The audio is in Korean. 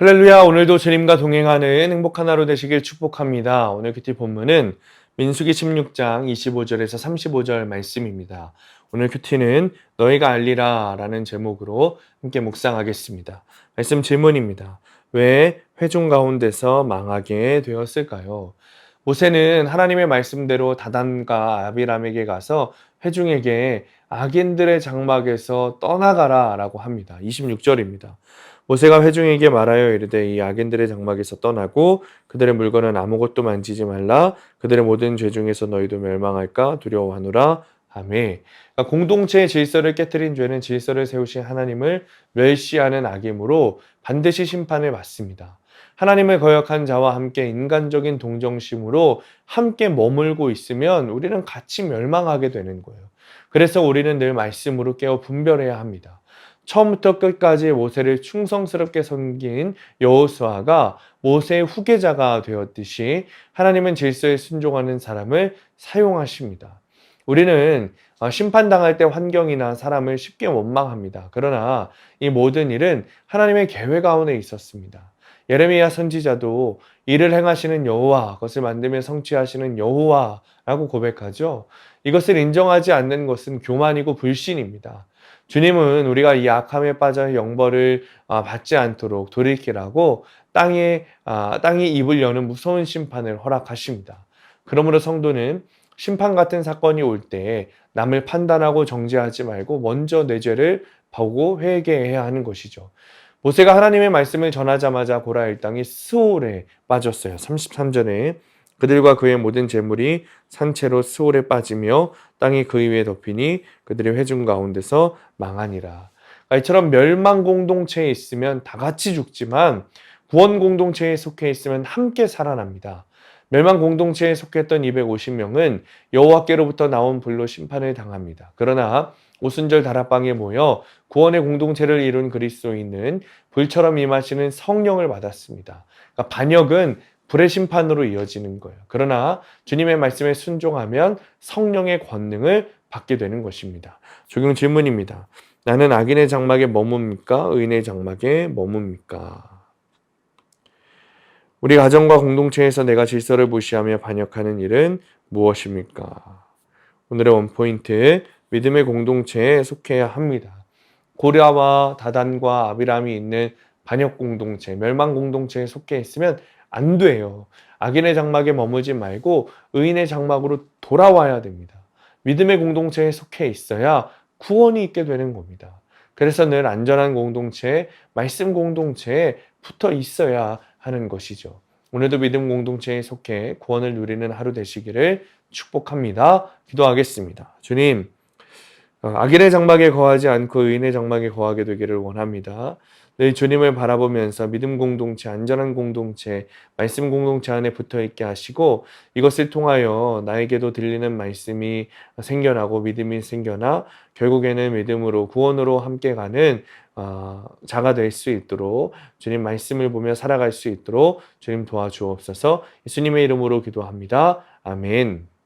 할렐루야 오늘도 주님과 동행하는 행복한 하루 되시길 축복합니다. 오늘 큐티 본문은 민수기 16장 25절에서 35절 말씀입니다. 오늘 큐티는 너희가 알리라 라는 제목으로 함께 묵상하겠습니다. 말씀 질문입니다. 왜 회중 가운데서 망하게 되었을까요? 모세는 하나님의 말씀대로 다단과 아비람에게 가서 회중에게 악인들의 장막에서 떠나가라 라고 합니다. 26절입니다. 모세가 회중에게 말하여 이르되 이 악인들의 장막에서 떠나고 그들의 물건은 아무것도 만지지 말라 그들의 모든 죄 중에서 너희도 멸망할까 두려워하노라 아멘. 그러니까 공동체의 질서를 깨뜨린 죄는 질서를 세우신 하나님을 멸시하는 악이므로 반드시 심판을 받습니다. 하나님을 거역한 자와 함께 인간적인 동정심으로 함께 머물고 있으면 우리는 같이 멸망하게 되는 거예요. 그래서 우리는 늘 말씀으로 깨어 분별해야 합니다. 처음부터 끝까지 모세를 충성스럽게 섬긴 여호수아가 모세의 후계자가 되었듯이 하나님은 질서에 순종하는 사람을 사용하십니다. 우리는 심판당할 때 환경이나 사람을 쉽게 원망합니다. 그러나 이 모든 일은 하나님의 계획 가운데 있었습니다. 예레미야 선지자도 이를 행하시는 여호와, 그것을 만들며 성취하시는 여호와라고 고백하죠. 이것을 인정하지 않는 것은 교만이고 불신입니다. 주님은 우리가 이 악함에 빠져 영벌을 받지 않도록 돌이키라고 땅에 땅이 입을 여는 무서운 심판을 허락하십니다. 그러므로 성도는 심판 같은 사건이 올때 남을 판단하고 정죄하지 말고 먼저 내 죄를 보고 회개해야 하는 것이죠. 모세가 하나님의 말씀을 전하자마자 고라 일당이 스올에 빠졌어요. 33절에 그들과 그의 모든 재물이 산채로 스올에 빠지며 땅이 그 위에 덮이니 그들의 회중 가운데서 망하니라. 그러니까 이처럼 멸망 공동체에 있으면 다 같이 죽지만 구원 공동체에 속해 있으면 함께 살아납니다. 멸망 공동체에 속했던 250명은 여호와께로부터 나온 불로 심판을 당합니다. 그러나 오순절 다락방에 모여 구원의 공동체를 이룬 그리스도인은 불처럼 임하시는 성령을 받았습니다. 그러니까 반역은 불의 심판으로 이어지는 거예요. 그러나 주님의 말씀에 순종하면 성령의 권능을 받게 되는 것입니다. 적용 질문입니다. 나는 악인의 장막에 머뭅니까? 의인의 장막에 머뭅니까? 우리 가정과 공동체에서 내가 질서를 무시하며 반역하는 일은 무엇입니까? 오늘의 원포인트, 믿음의 공동체에 속해야 합니다. 고려와 다단과 아비람이 있는 반역 공동체, 멸망 공동체에 속해 있으면 안 돼요. 악인의 장막에 머무지 말고 의인의 장막으로 돌아와야 됩니다. 믿음의 공동체에 속해 있어야 구원이 있게 되는 겁니다. 그래서 늘 안전한 공동체, 말씀 공동체에 붙어 있어야 하는 것이죠. 오늘도 믿음 공동체에 속해 구원을 누리는 하루 되시기를 축복합니다. 기도하겠습니다. 주님, 어, 악인의 장막에 거하지 않고 의인의 장막에 거하게 되기를 원합니다. 늘 주님을 바라보면서 믿음 공동체, 안전한 공동체, 말씀 공동체 안에 붙어 있게 하시고 이것을 통하여 나에게도 들리는 말씀이 생겨나고 믿음이 생겨나 결국에는 믿음으로 구원으로 함께 가는 어, 자가 될 수 있도록 주님 말씀을 보며 살아갈 수 있도록 주님 도와주옵소서 예수님의 이름으로 기도합니다. 아멘.